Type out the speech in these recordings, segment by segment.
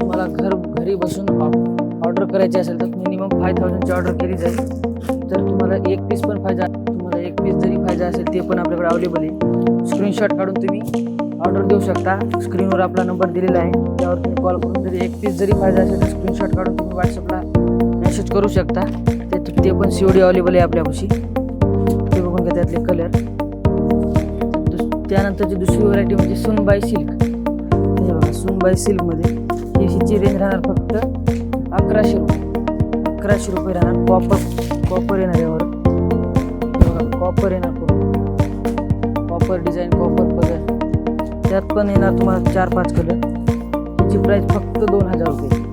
तुम्हाला घर घरी बसून ऑर्डर करायची असेल तर मिनिमम फाय थाउजंडची ऑर्डर केली जाईल. तर तुम्हाला एक पीस पण पाहिजे तुम्हाला एक पीस जरी फायदा असेल ते पण आपल्याकडे अवेलेबल आहे. स्क्रीनशॉट काढून तुम्ही ऑर्डर देऊ शकता. स्क्रीनवर आपला नंबर दिलेला आहे. त्यावर तुम्ही कॉल करून जरी एक पीस जरी फायदा असेल तर स्क्रीनशॉट काढून तुम्ही व्हॉट्सअपला मेसेज करू शकता. ते ते पण सी ओ डी अवेलेबल आहे आपल्यापाशी. ते बघून घ्या त्यातले कलर त्यानंतरची दुसरी व्हरायटी म्हणजे सुनबाई सिल्क हे बघा सुनबाई सिल्कमध्ये ही रेंज राहणार फक्त अकराशे रुपये. अकराशे रुपये राहणार कॉपर कॉपर येणार यावर. बघा कॉपर येणार पूर्ण कॉपर डिझाईन कॉपर पदर. त्यात पण येणार तुम्हाला चार पाच कलर याची प्राईस फक्त दोन हजार रुपये.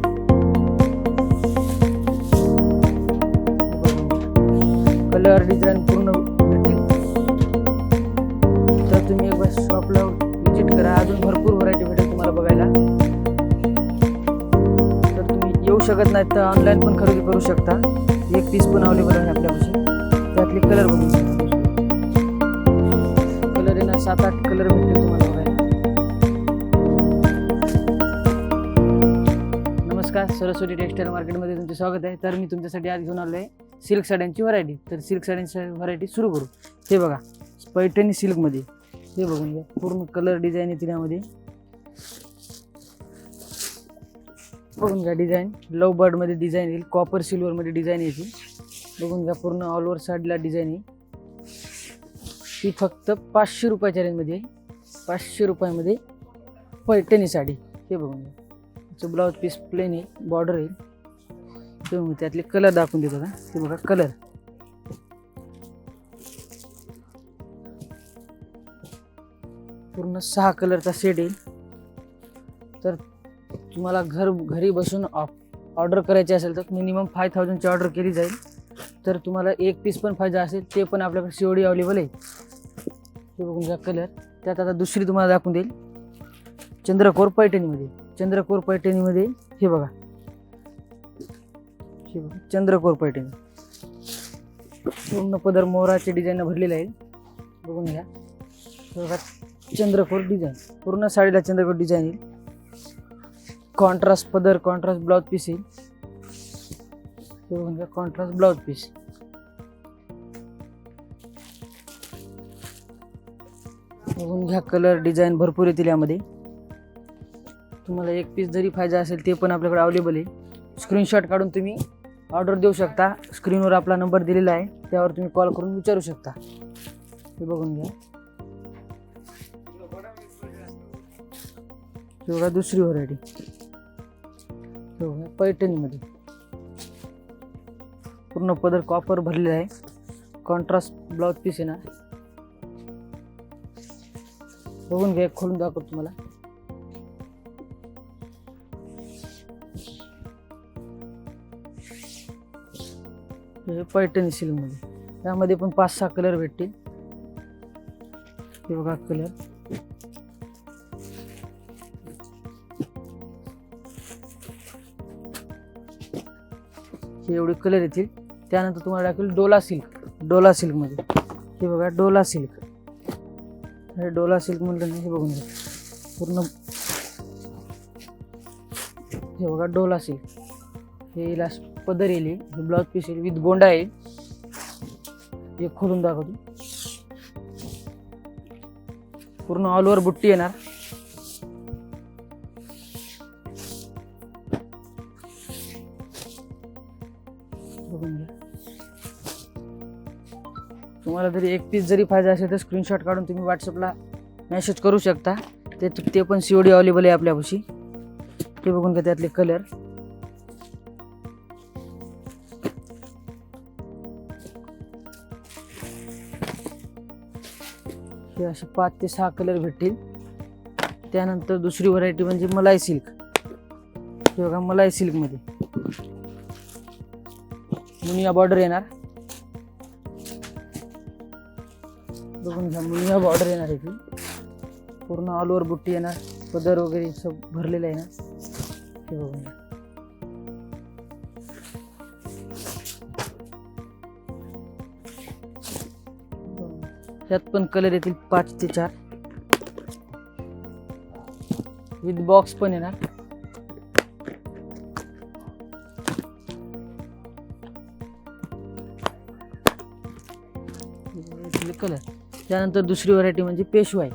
कलर डिझाईन पूर्ण भेटेल. तर तुम्ही एक शॉपला विजिट करा. अजून भरपूर व्हरायटी शकत नाही तर ऑनलाईन पण खरेदी करू शकता. एक पीस पण अवेलेबल आहे आपल्यापाशी. त्यातले कलर बघून कलर येणार सात आठ कलर भेटतील तुम्हाला बघायला. नमस्कार सरस्वती टेक्सटाईल मार्केटमध्ये तुमचे स्वागत आहे. तर मी तुमच्यासाठी आज घेऊन आलो आहे सिल्क साड्यांची व्हरायटी तर सिल्क साड्यांची व्हरायटी सुरू करू. हे बघा पैठणी सिल्कमध्ये. हे बघून घ्या. पूर्ण कलर डिझाईन आहे यामध्ये. बघून घ्या डिझाईन लव बर्डमध्ये डिझाईन येईल कॉपर सिल्वरमध्ये डिझाईन येतील. बघून घ्या पूर्ण ऑल ओव्हर साडीला डिझाईन येईल. ती फक्त पाचशे रुपयाच्या रेंजमध्ये पाचशे रुपयामध्ये पैठणी साडी. हे बघून घ्या. त्याचं ब्लाऊज पीस प्लेन आहे बॉर्डर येईल ते बघून त्यातले कलर दाखवून देतो का ते बघा कलर पूर्ण सहा कलरचा सेट येईल. तर तुम्हाला घर घरी बसून ऑर्डर करायची असेल तर मिनिमम फाय थाउजंडची ऑर्डर केली जाईल. तर तुम्हाला एक पीस पण फायदा असेल ते पण आपल्याकडे शेवडी अवेलेबल आहे. हे बघून घ्या कलर त्यात आता दुसरी तुम्हाला दाखवून देईल. चंद्रकोर पैठणीमध्ये. चंद्रकोर पैठणीमध्ये हे बघा. हे बघा चंद्रकोर पैठणी. पूर्ण पदर मोराचे डिझाईन भरलेले आहे बघून घ्या. बघा चंद्रकोर डिझाईन पूर्ण साडीला चंद्रकोर डिझाईन येईल. कॉन्ट्रास्ट पदर कॉन्ट्रास्ट ब्लाउज पीस येईल. म्हणजे बघून घ्या कॉन्ट्रास्ट ब्लाउज पीस बघून घ्या कलर डिझाईन भरपूर येतील यामध्ये. तुम्हाला एक पीस जरी पाहिजे असेल ते पण आपल्याकडे अवेलेबल आहे. स्क्रीनशॉट काढून तुम्ही ऑर्डर देऊ शकता. स्क्रीनवर आपला नंबर दिलेला आहे. त्यावर तुम्ही कॉल करून विचारू शकता. हे बघून घ्या. किंवा बघा दुसरी व्हरायटी हे हो, पैठणीमध्ये. पूर्ण पदर कॉपर भरलेला आहे. कॉन्ट्रास्ट ब्लाउज पीस आहे ना. बघून घ्या खोलून दाखवतो तुम्हाला. हे पैठणी सिल्कमध्ये त्यामध्ये पण पाच सहा कलर भेटतील. हे बघा कलर हे एवढे कलर येतील. त्यानंतर तुम्हाला टाकेल डोला सिल्क डोला सिल्कमध्ये हे बघा डोला सिल्क हे डोला सिल्क म्हटलं हे बघून घ्या. पूर्ण हे बघा डोला सिल्क हे लास्ट पदर येईल. हे ब्लाउज पीस येईल. विथ गोंडा येईल. हे खोलून दाखवतो. पूर्ण ऑल ओव्हर बुट्टी येणार. तुम्हाला जरी एक पीस जरी पाहिजे असेल तर स्क्रीनशॉट काढून तुम्ही व्हॉट्सअपला मेसेज करू शकता. ते ते पण सी ओ डी अवेलेबल आहे आपल्यापाशी. ते बघून घ्या त्यातले कलर हे असे पाच ते सहा कलर भेटतील. त्यानंतर दुसरी व्हरायटी म्हणजे मलाई सिल्क हे बघा मलाई सिल्कमध्ये मुनिया बॉर्डर येणार. बघून घ्या. मुलगा बॉर्डर येणार आहे ती पूर्ण ऑल ओव्हर बुट्टी येणार. पदर वगैरे सब भरलेलं आहे ना. ते बघून घ्या. त्यात पण कलर येतील पाच ते चार. विथ बॉक्स पण येणार. कलर त्यानंतर दुसरी व्हरायटी म्हणजे पेशवाई.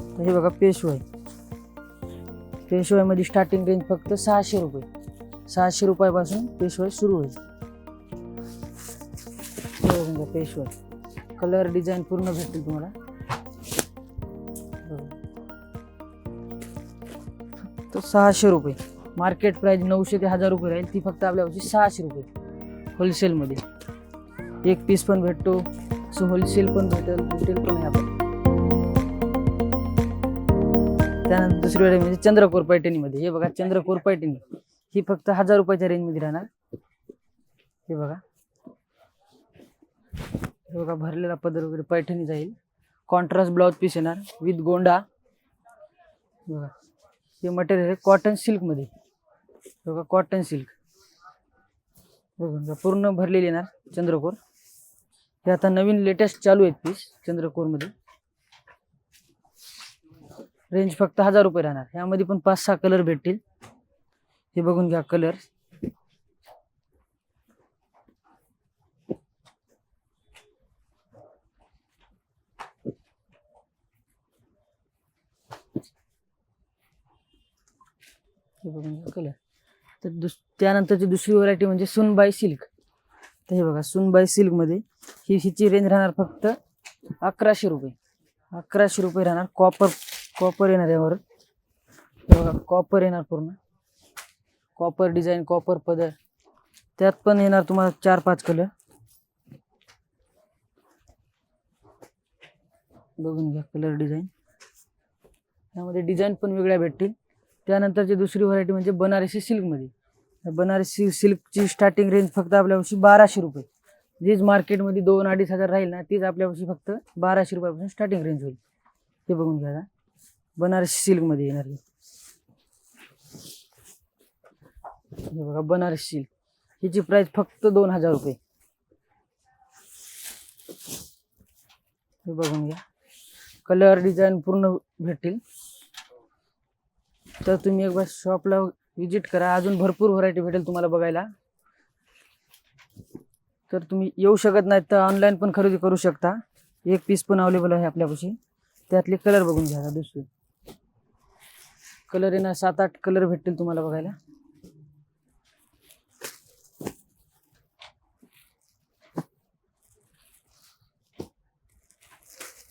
तर हे बघा पेशवाई. पेशवाईमध्ये स्टार्टिंग रेंज फक्त सहाशे रुपये. सहाशे रुपयापासून पेशवाई सुरू होईल. पेशवाय पेशवाई. कलर डिझाईन पूर्ण भेटतील तुम्हाला. बघा. फक्त सहाशे रुपये. मार्केट प्राईज नऊशे ते हजार रुपये राहील. ती फक्त आपल्यापाशी सहाशे रुपये. होलसेलमध्ये एक पीस पण भेटतो. सो होलसेल पण भेटेल रिटेल पण आहे आपण त्यानंतर दुसरी वेळ म्हणजे चंद्रकोर पैठणीमध्ये. हे बघा चंद्रकोर पैठणी. ही फक्त हजार रुपयाच्या रेंजमध्ये राहणार. हे बघा. हे बघा भरलेला पदर वगैरे पैठणी जाईल. कॉन्ट्रास्ट ब्लाउज पीस येणार विथ गोंडा. बघा. हे मटेरियल आहे कॉटन सिल्कमध्ये हे बघा कॉटन सिल्क बघून पूर्ण भरलेली येणार चंद्रकोर. हे आता नवीन लेटेस्ट चालू आहेत पीस चंद्रकोरमध्ये. रेंज फक्त हजार रुपये राहणार. यामध्ये पण पाच सहा कलर भेटतील. हे बघून घ्या कलर हे बघून घ्या कलर तर दुस त्यानंतरची दुसरी व्हरायटी म्हणजे सुनबाई सिल्क तर हे बघा सुनबाई सिल्कमध्ये ही हिची रेंज राहणार फक्त अकराशे रुपये. अकराशे रुपये राहणार कॉपर कॉपर येणार यावर. बघा कॉपर येणार पूर्ण. कॉपर डिझाईन कॉपर पदर. त्यात पण येणार तुम्हाला चार पाच कलर बघून घ्या कलर डिझाईन त्यामध्ये डिझाईन पण वेगळ्या भेटतील. त्यानंतरची दुसरी व्हरायटी म्हणजे बनारसी सिल्कमध्ये बनारसी सिल्कची स्टार्टिंग रेंज फक्त आपल्यापाशी बाराशे रुपये. जीच मार्केटमध्ये दोन अडीच हजार राहील ना तीच आपल्यापाशी फक्त बाराशे रुपयापासून स्टार्टिंग रेंज होईल. हे बघून घ्या आता. बनारसी सिल्कमध्ये येणार हे. बघा बनारसी सिल्क हिची प्राइस फक्त दोन हजार रुपये. हे बघून घ्या. कलर डिझाईन पूर्ण भेटतील. तर तुम्ही एकदा शॉपला व्हिजिट करा. अजून भरपूर व्हरायटी भेटेल तुम्हाला बघायला. तर तुम्ही येऊ शकत नाही तर ऑनलाईन पण खरेदी करू शकता. एक पीस पण अवेलेबल आहे आपल्यापाशी. त्यातले कलर बघून घ्या दुसरे. कलर येणार सात आठ कलर भेटतील तुम्हाला बघायला.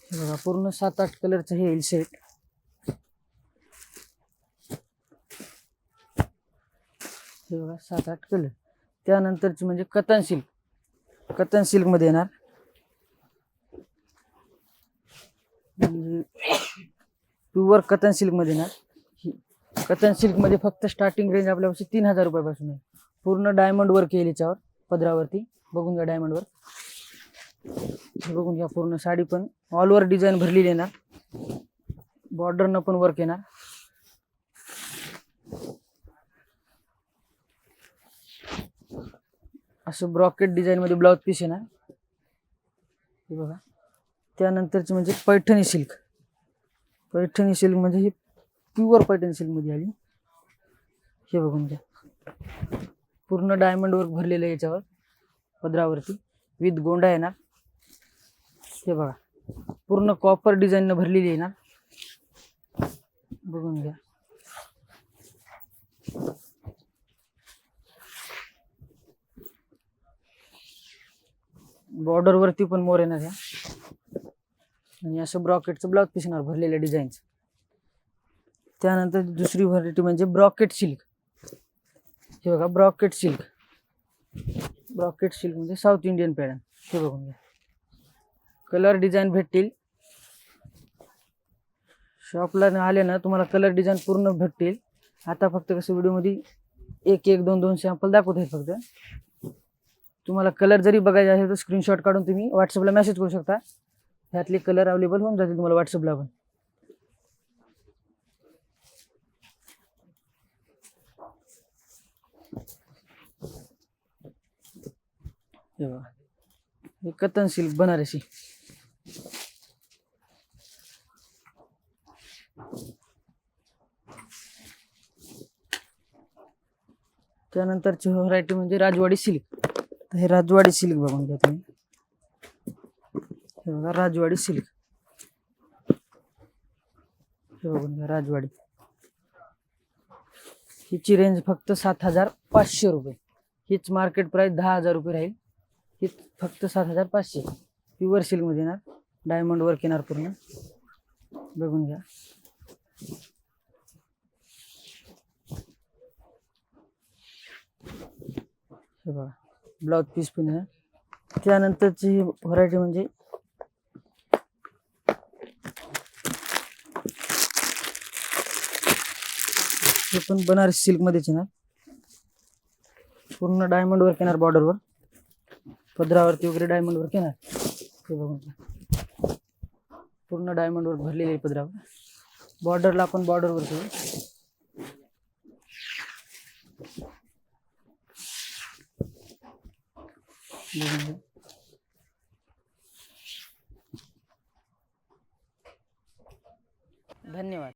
हे बघा पूर्ण सात आठ कलरचं हे येईल सेट हे बघा सात आठ कलर त्यानंतरची म्हणजे कतन सिल्क कतन सिल्कमध्ये येणार. म्हणजे प्युअर कतन सिल्कमध्ये येणार. ही सिल्क सिल्कमध्ये फक्त स्टार्टिंग रेंज आपल्यापाशी तीन हजार रुपयापासून आहे. पूर्ण डायमंड वर्क येईल याच्यावर पदरावरती. बघून घ्या डायमंड वर्क बघून घ्या पूर्ण साडी पण. ऑल ओव्हर डिझाईन भरलेली येणार. बॉर्डरनं पण वर्क येणार. असं ब्रॉकेट डिझाईनमध्ये ब्लाउज पीस येणार हे बघा. त्यानंतरची म्हणजे पैठणी सिल्क पैठणी सिल्क म्हणजे ही प्युअर पैठणी सिल्कमध्ये आली. हे बघून घ्या म्हणजे. पूर्ण डायमंड वर्क भरलेलं आहे याच्यावर पदरावरती. विथ गोंडा येणार हे बघा. पूर्ण कॉपर डिझाईननं भरलेली येणार बघून घ्या. बॉर्डर वरती पण मोर येणार ह्या. आणि असं ब्रॉकेटचं ब्लाउज पीस येणार भरलेल्या डिझाईनचं त्यानंतर दुसरी व्हरायटी म्हणजे ब्रॉकेट सिल्क हे बघा ब्रॉकेट सिल्क ब्रॉकेट सिल्क म्हणजे साऊथ इंडियन पॅटर्न हे बघून घ्या. कलर डिझाईन भेटतील. शॉपला आले ना तुम्हाला कलर डिझाईन पूर्ण भेटतील. आता फक्त कसं व्हिडिओमध्ये एक एक दोन दोन सॅम्पल दाखवत आहेत फक्त. तुम्हाला कलर जरी बघायचा असेल तर स्क्रीनशॉट काढून तुम्ही व्हॉट्सअपला मेसेज करू शकता. ह्यातले कलर अवेलेबल होऊन जातील तुम्हाला व्हॉट्सअपला पण. हे बघा. हे कतन सिल्क बनारसी. त्यानंतरची व्हरायटी म्हणजे राजवाडी सिल्क तर हे राजवाडी सिल्क बघून घ्या तुम्ही. हे बघा राजवाडी सिल्क. हे बघून घ्या राजवाडी. हिची रेंज फक्त सात हजार पाचशे रुपये. हीच मार्केट प्राईस दहा हजार रुपये राहील. ही फक्त सात हजार पाचशे. प्युअर सिल्कमध्ये येणार. डायमंड वर्क येणार पूर्ण. बघून घ्या. हे बघा. ब्लाउज पीस पण आहे. त्यानंतरची व्हरायटी म्हणजे हे पण बनारस सिल्कमध्येच येणार. पूर्ण डायमंड वर्क येणार बॉर्डरवर पदरावरती वगैरे डायमंड वर्क येणार. हे बघून पूर्ण डायमंड वर्क आहे पदरावर. बॉर्डरला आपण बॉर्डरवर वर्क करू बघून घ्या. धन्यवाद.